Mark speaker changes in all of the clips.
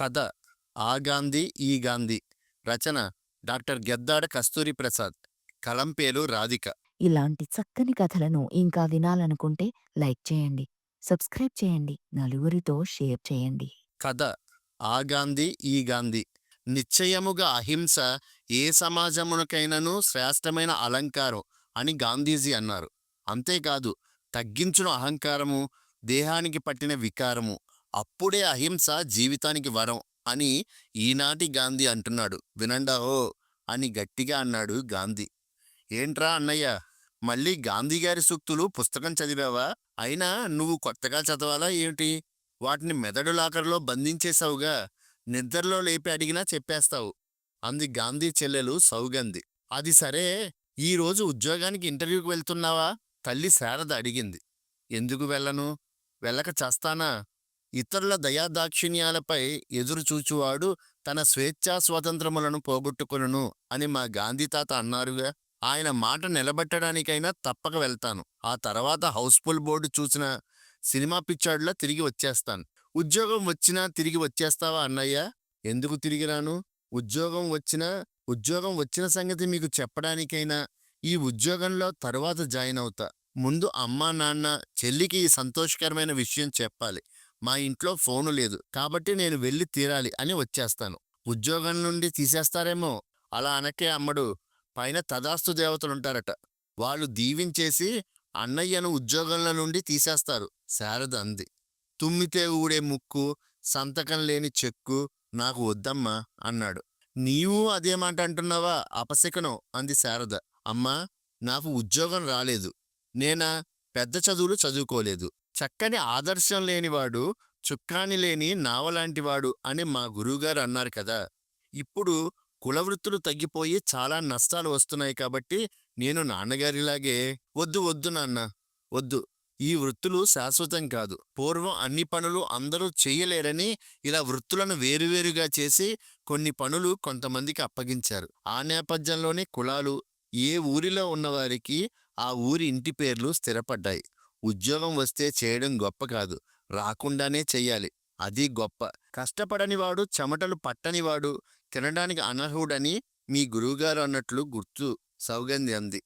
Speaker 1: కథ ఆ గాంధీ ఈ గాంధీ. రచన డాక్టర్ గెద్దాడ కస్తూరి ప్రసాద్. కలంపేలు రాధిక.
Speaker 2: ఇలాంటి చక్కని కథలను ఇంకా వినాలనుకుంటే లైక్ చేయండి సబ్స్క్రైబ్ చేయండి నలుగురితో షేర్ చేయండి.
Speaker 1: కథ ఆ గాంధీ ఈ గాంధీ. నిశ్చయముగా అహింస ఏ సమాజమునకైనను శ్రేష్టమైన అలంకారం అని గాంధీజీ అన్నారు. అంతేకాదు తగ్గించును అహంకారము దేహానికి పట్టిన వికారము అప్పుడే అహింస జీవితానికి వరం అని ఈనాటి గాంధీ అంటున్నాడు. వినండా ఓ అని గట్టిగా అన్నాడు గాంధీ. ఏంట్రా అన్నయ్య మళ్ళీ గాంధీ గారి సూక్తులు పుస్తకం చదివావా? అయినా నువ్వు కొత్తగా చదవాలా ఏమిటి? వాటిని మెదడు లాకర్లో బంధించేశావుగా. నిద్రలో లేపి అడిగినా చెప్పేస్తావు. అంది గాంధీ చెల్లెలు సౌగంధి. అది సరే ఈ రోజు ఉద్యోగానికి ఇంటర్వ్యూకి వెళ్తున్నావా? తల్లి శారద అడిగింది. ఎందుకు వెళ్ళను? వెళ్ళక చేస్తానా? ఇతరుల దయాదాక్షిణ్యాలపై ఎదురుచూచువాడు తన స్వేచ్ఛా స్వాతంత్రములను పోగొట్టుకొనును అని మా గాంధీ తాత అన్నారుగా. ఆయన మాట నిలబెట్టడానికైనా తప్పక వెళ్తాను. ఆ తర్వాత హౌస్ఫుల్ బోర్డు చూసిన సినిమా పిచ్చాడులా తిరిగి వచ్చేస్తాను. ఉద్యోగం వచ్చినా తిరిగి వచ్చేస్తావా అన్నయ్య? ఎందుకు తిరిగి రాను? ఉద్యోగం వచ్చినా ఉద్యోగం వచ్చిన సంగతి మీకు చెప్పడానికైనా ఈ ఉద్యోగంలో తరువాత జాయిన్ అవుతా. ముందు అమ్మా నాన్న చెల్లికి ఈ సంతోషకరమైన విషయం చెప్పాలి. మా ఇంట్లో ఫోను లేదు కాబట్టి నేను వెళ్ళి తీరాలి అని వచ్చేస్తాను. ఉద్యోగం నుండి తీసేస్తారేమో అలా అనకే అమ్మడు. పైన తదాస్తు దేవతలుంటారట. వాళ్ళు దీవించేసి అన్నయ్యను ఉద్యోగంలో నుండి తీసేస్తారు శారద అంది. తుమ్మితే ఊడే ముక్కు సంతకం లేని చెక్కు నాకు వద్దమ్మా అన్నాడు. నీవు అదే మాట అంటున్నావా? అపశకనం అంది శారద. అమ్మా నాకు ఉద్యోగం రాలేదు. నేనా? పెద్ద చదువులు చదువుకోలేదు. చక్కని ఆదర్శం లేనివాడు చుక్కాని లేని నావలాంటివాడు అని మా గురువుగారు అన్నారు కదా! ఇప్పుడు కులవృత్తులు తగ్గిపోయి చాలా నష్టాలు వస్తున్నాయి కాబట్టి నేను నాన్నగారిలాగే వద్దు వద్దు నాన్న వద్దు. ఈ వృత్తులు శాశ్వతం కాదు. పూర్వం అన్ని పనులు అందరూ చేయలేరని ఇలా వృత్తులను వేరువేరుగా చేసి కొన్ని పనులు కొంతమందికి అప్పగించారు. ఆ నేపథ్యంలోనే కులాలు ఏ ఊరిలో ఉన్నవారికి ఆ ఊరి ఇంటి పేర్లు స్థిరపడ్డాయి. ఉద్యోగం వస్తే చేయడం గొప్ప కాదు. రాకుండానే చెయ్యాలి. అది గొప్ప. కష్టపడనివాడు చెమటలు పట్టనివాడు తినడానికి అనర్హుడని మీ గురువుగారు అన్నట్లు గుర్తు సౌగంధి అంది.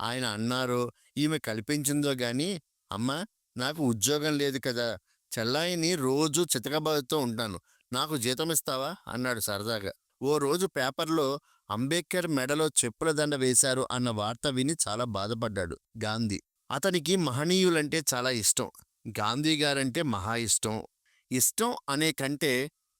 Speaker 1: ఆయన అన్నారో ఈమె కల్పించిందో గాని అమ్మా నాకు ఉద్యోగం లేదు కదా. చెల్లాయిని రోజు చితకబాదుతో ఉంటాను. నాకు జీతం ఇస్తావా అన్నాడు సరదాగా. ఓ రోజు పేపర్లో అంబేద్కర్ మెడలో చెప్పుల దండ వేశారు అన్న వార్త విని చాలా బాధపడ్డాడు గాంధీ. అతనికి మహనీయులంటే చాలా ఇష్టం. గాంధీ గారంటే మహా ఇష్టం. ఇష్టం అనే కంటే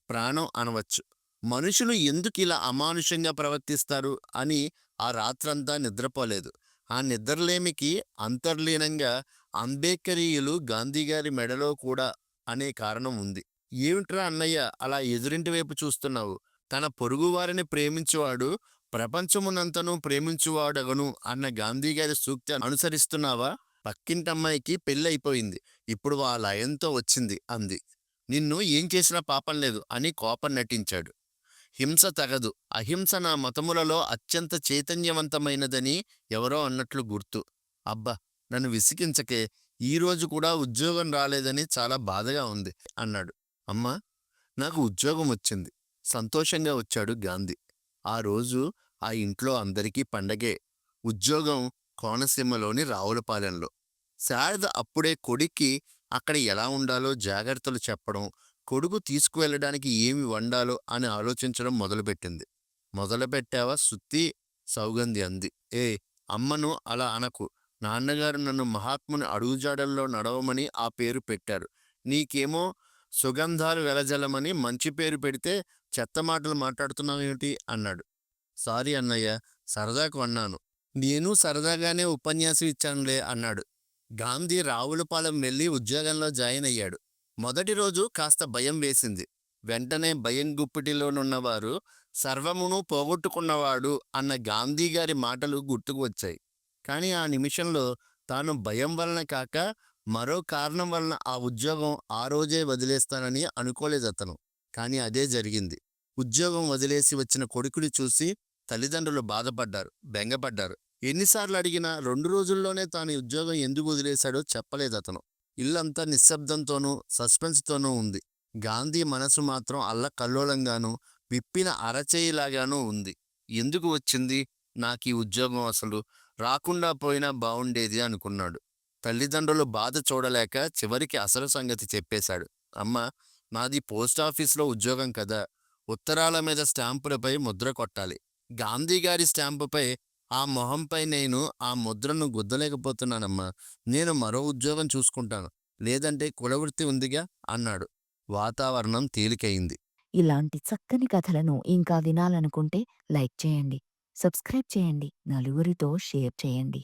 Speaker 1: ప్రాణం అనవచ్చు. మనుషులు ఎందుకు ఇలా అమానుషంగా ప్రవర్తిస్తారు అని ఆ రాత్రంతా నిద్రపోలేదు. ఆ నిద్రలేమికి అంతర్లీనంగా అంబేద్కరీయులు గాంధీగారి మెడలో కూడా అనే కారణం ఉంది. ఏమిట్రా అన్నయ్య అలా ఎదురింటి వైపు చూస్తున్నావు? తన పొరుగువారిని ప్రేమించేవాడు ప్రపంచమునంతను ప్రేమించువాడగను అన్న గాంధీగారి సూక్తి అనుసరిస్తున్నావా? పక్కింటమ్మాయికి పెళ్ళైపోయింది ఇప్పుడు ఆ లయంతో వచ్చింది అంది. నిన్ను ఏం చేసినా పాపం లేదు అని కోపం నటించాడు. హింస తగదు. అహింస నా మతములలో అత్యంత చైతన్యవంతమైనదని ఎవరో అన్నట్లు గుర్తు. అబ్బా! నన్ను విసిగించకే. ఈరోజు కూడా ఉద్యోగం రాలేదని చాలా బాధగా ఉంది అన్నాడు. అమ్మా! నాకు ఉద్యోగం వచ్చింది. సంతోషంగా వచ్చాడు గాంధీ. ఆ రోజు ఆ ఇంట్లో అందరికీ పండగే. ఉద్యోగం కోనసీమలోని రావులపాలెంలో. శారద అప్పుడే కొడుక్కి అక్కడ ఎలా ఉండాలో జాగ్రత్తలు చెప్పడం కొడుకు తీసుకువెళ్ళడానికి ఏమి వండాలో అని ఆలోచించడం మొదలుపెట్టింది. మొదలుపెట్టావా సుత్తి? సౌగంధి అంది. ఏ అమ్మను అలా అనకు. నాన్నగారు నన్ను మహాత్ముని అడుగుజాడల్లో నడవమని ఆ పేరు పెట్టారు. నీకేమో సుగంధాలు వెలజల్లమని మంచి పేరు పెడితే చెత్త మాటలు మాట్లాడుతున్నావేమిటి? అన్నాడు. సారీ అన్నయ్య సరదాకు అన్నాను. నేను సరదాగానే ఉపన్యాసం ఇచ్చానులే అన్నాడు. గాంధీ రావులపాలెం వెళ్ళి ఉద్యోగంలో జాయిన్ అయ్యాడు. మొదటి రోజు కాస్త భయం వేసింది. వెంటనే భయం గుప్పిటిలోనున్నవారు సర్వమును పోగొట్టుకున్నవాడు అన్న గాంధీ గారి మాటలు గుర్తుకు వచ్చాయి. కానీ ఆ నిమిషంలో తాను భయం వలన కాక మరో కారణం వలన ఆ ఉద్యోగం ఆ రోజే వదిలేస్తానని అనుకోలేదు అతను. కానీ అదే జరిగింది. ఉద్యోగం వదిలేసి వచ్చిన కొడుకుని చూసి తల్లిదండ్రులు బాధపడ్డారు బెంగపడ్డారు. ఎన్నిసార్లు అడిగినా రెండు రోజుల్లోనే తాను ఉద్యోగం ఎందుకు వదిలేశాడో చెప్పలేదు అతను. ఇల్లంతా నిశ్శబ్దంతోనూ సస్పెన్స్తోనూ ఉంది. గాంధీ మనసు మాత్రం అల్లకల్లోలంగానూ విప్పిన అరచేయిలాగానూ ఉంది. ఎందుకు వచ్చింది? నాకు ఈ ఉద్యోగం అసలు రాకుండా పోయినా బావుండేది అనుకున్నాడు. తల్లిదండ్రులు బాధ చూడలేక చివరికి అసలు సంగతి చెప్పేశాడు. అమ్మ నాది పోస్ట్ ఆఫీస్లో ఉద్యోగం కదా ఉత్తరాల మీద స్టాంపులపై ముద్ర కొట్టాలి. గాంధీ గారి స్టాంపుపై ఆ మొహంపై నేను ఆ ముద్రను గుద్దలేకపోతున్నానమ్మా. నేను మరో ఉద్యోగం చూసుకుంటాను. లేదంటే కులవృత్తి ఉందిగా అన్నాడు. వాతావరణం తేలికయింది
Speaker 2: ఇలాంటి చక్కని కథలను ఇంకా వినాలనుకుంటే లైక్ చేయండి సబ్స్క్రైబ్ చేయండి నలుగురితో షేర్ చేయండి.